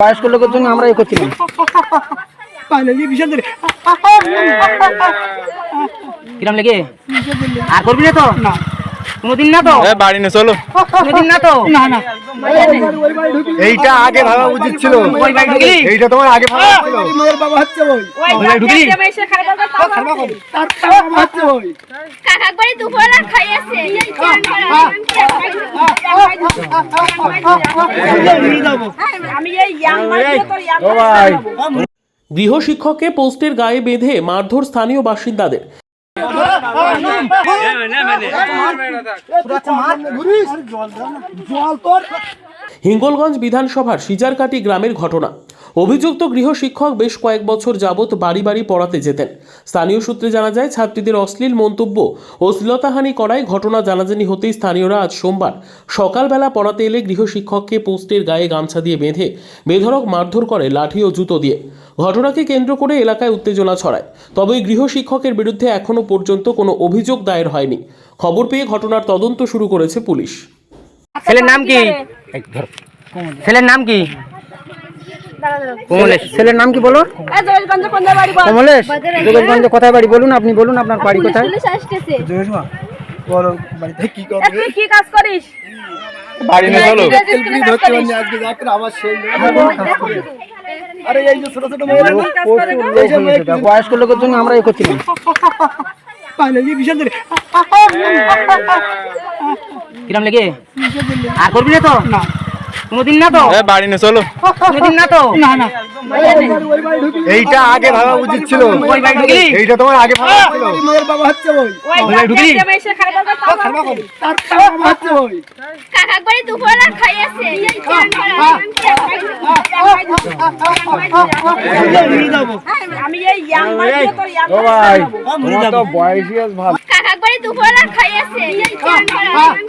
বয়স্ক লোকের জন্য আমরা এ করছিলাম কিরম লেগে? আর করবি না তো? কোনোদিন না তো? বাড়ি নে চলো। কোনোদিন না তো? না না। এইটা আগে ভাবা উচিত ছিল। এইটা তোমার আগে ভাবা উচিত ছিল। ওই। বাড়ি ঢুকলি? কাকা করে দুপুরে খাইয়েছে। গৃহশিক্ষককে পোস্টের গায়ে বেঁধে মারধর স্থানীয় বাসিন্দাদের। হিঙ্গলগঞ্জ বিধানসভার সিজারকাটি গ্রামের ঘটনা। অভিযুক্ত গৃহশিক্ষক বেশ কয়েক বছর যাবৎ বাড়ি বাড়ি পড়াতে যেতেন। স্থানীয় সূত্রে জানা যায় ছাত্রীদের অশ্লীল মন্তব্য ও শ্লীলতাহানি করায় ঘটনা জানাজানি হতেই স্থানীয়রা আজ সোমবার সকালবেলা পড়াতে এলে গৃহশিক্ষককে পোস্টের গায়ে গামছা দিয়ে বেঁধে বেধড়ক মারধর করে লাঠি ও জুতো দিয়ে। ঘটনাকে কেন্দ্র করে এলাকায় উত্তেজনা ছড়ায়। তবে ওই গৃহশিক্ষকের বিরুদ্ধে এখনও পর্যন্ত কোনো অভিযোগ দায়ের হয়নি। খবর পেয়ে ঘটনার তদন্ত শুরু করেছে পুলিশ। ছেলের নাম কি? ছেলের নাম কি? কমলেশ ছেলের নাম কি বলো? এই জয়গঞ্জ কোন বাড়ি বল। কমলেশ যোগেশগঞ্জ কোথায় বাড়ি বলুন আপনি বলুন আপনার বাড়ি কোথায়? পুলিশ আসতেছে। বলো বাড়িতে কি এ, তুই কি কাজ করিস? বাড়ি নে চলো। কি কাজ করিস? আজকে যাত্রা আবার সেই আরে এই যে ছোট ছোট মেয়েরা না, এই যে মেয়ে বয়স্ক লোকের জন্য আমরা এ করছিলাম কিরম লেগে? আর করবি না তো? কোনোদিন না তো বাড়ি নে চলো কোনোদিন না তো না না এইটা আগে ভাবা উচিত ছিল ওই বাড়ি ঢুকলি এইটা তোমার আগে ভাবা ছিল মেয়ের বাবা হচ্ছে ওই ওই ঢুকলি? বাচ্চা মেয়ে খারাপ করে তার বাবা হচ্ছে ওই কাকা করে দুপুরে খাইয়েছে আমি এই ইয়াং মাইকে তোর ইয়াং তোমার তো বয়সী ভালো কাকা করে দুপুরে খাইয়েছে